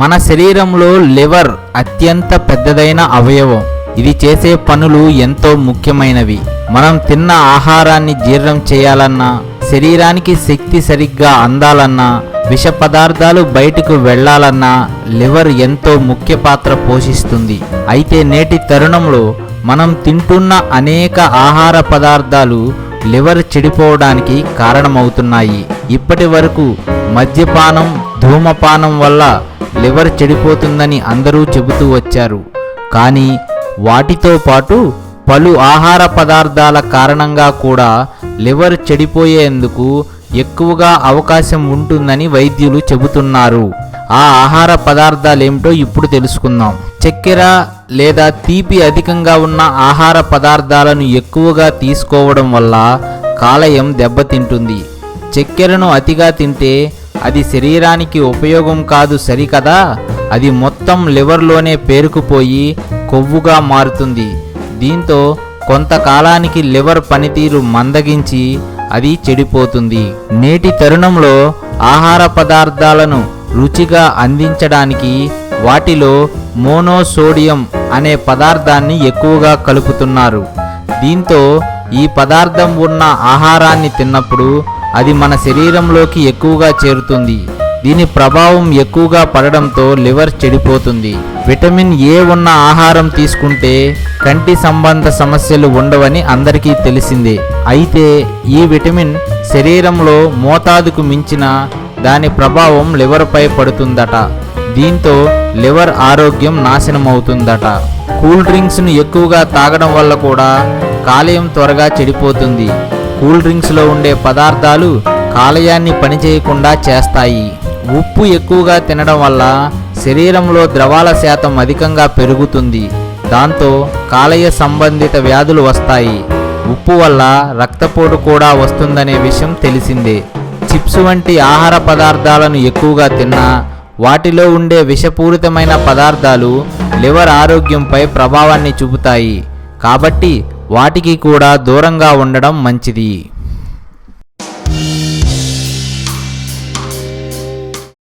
మన శరీరంలో లివర్ అత్యంత పెద్దదైన అవయవం. ఇది చేసే పనులు ఎంతో ముఖ్యమైనవి. మనం తిన్న ఆహారాన్ని జీర్ణం చేయాలన్నా శరీరానికి శక్తి సరిగ్గా అందాలన్నా విష పదార్థాలు బయటకు వెళ్ళాలన్నా లివర్ ఎంతో ముఖ్య పాత్ర పోషిస్తుంది. అయితే నేటి తరుణంలో మనం తింటున్న అనేక ఆహార పదార్థాలు లివర్ చెడిపోవడానికి కారణమవుతున్నాయి. ఇప్పటి వరకు మద్యపానం ధూమపానం వల్ల లివర్ చెడిపోతుందని అందరూ చెబుతూ వచ్చారు. కానీ వాటితో పాటు పలు ఆహార పదార్థాల కారణంగా కూడా లివర్ చెడిపోయేందుకు ఎక్కువగా అవకాశం ఉంటుందని వైద్యులు చెబుతున్నారు. ఆ ఆహార పదార్థాలేమిటో ఇప్పుడు తెలుసుకుందాం. చక్కెర లేదా తీపి అధికంగా ఉన్న ఆహార పదార్థాలను ఎక్కువగా తీసుకోవడం వల్ల కాలయం దెబ్బతింటుంది. చక్కెరను అతిగా తింటే అది శరీరానికి ఉపయోగం కాదు సరికదా? అది మొత్తం లివర్లోనే పేరుకుపోయి కొవ్వుగా మారుతుంది. దీంతో కొంతకాలానికి లివర్ పనితీరు మందగించి అది చెడిపోతుంది. నేటి తరుణంలో ఆహార పదార్థాలను రుచిగా అందించడానికి వాటిలో మోనోసోడియం అనే పదార్థాన్ని ఎక్కువగా కలుపుతున్నారు. దీంతో ఈ పదార్థం ఉన్న ఆహారాన్ని తిన్నప్పుడు అది మన శరీరంలోకి ఎక్కువగా చేరుతుంది. దీని ప్రభావం ఎక్కువగా పడడంతో లివర్ చెడిపోతుంది. విటమిన్ ఏ ఉన్న ఆహారం తీసుకుంటే కంటి సంబంధ సమస్యలు ఉండవని అందరికీ తెలిసిందే. అయితే ఈ విటమిన్ శరీరంలో మోతాదుకు మించిన దాని ప్రభావం లివర్పై పడుతుందట. దీంతో లివర్ ఆరోగ్యం నాశనమవుతుందట. కూల్ డ్రింక్స్ను ఎక్కువగా తాగడం వల్ల కూడా కాలేయం త్వరగా చెడిపోతుంది. కూల్ డ్రింక్స్లో ఉండే పదార్థాలు కాలయాన్ని పనిచేయకుండా చేస్తాయి. ఉప్పు ఎక్కువగా తినడం వల్ల శరీరంలో ద్రవాల శాతం అధికంగా పెరుగుతుంది. దాంతో కాలయ సంబంధిత వ్యాధులు వస్తాయి. ఉప్పు వల్ల రక్తపోటు కూడా వస్తుందనే విషయం తెలిసిందే. చిప్స్ వంటి ఆహార పదార్థాలను ఎక్కువగా తిన్నా వాటిలో ఉండే విషపూరితమైన పదార్థాలు లివర్ ఆరోగ్యంపై ప్రభావాన్ని చూపుతాయి. కాబట్టి వాటికి కూడా దూరంగా ఉండడం మంచిది.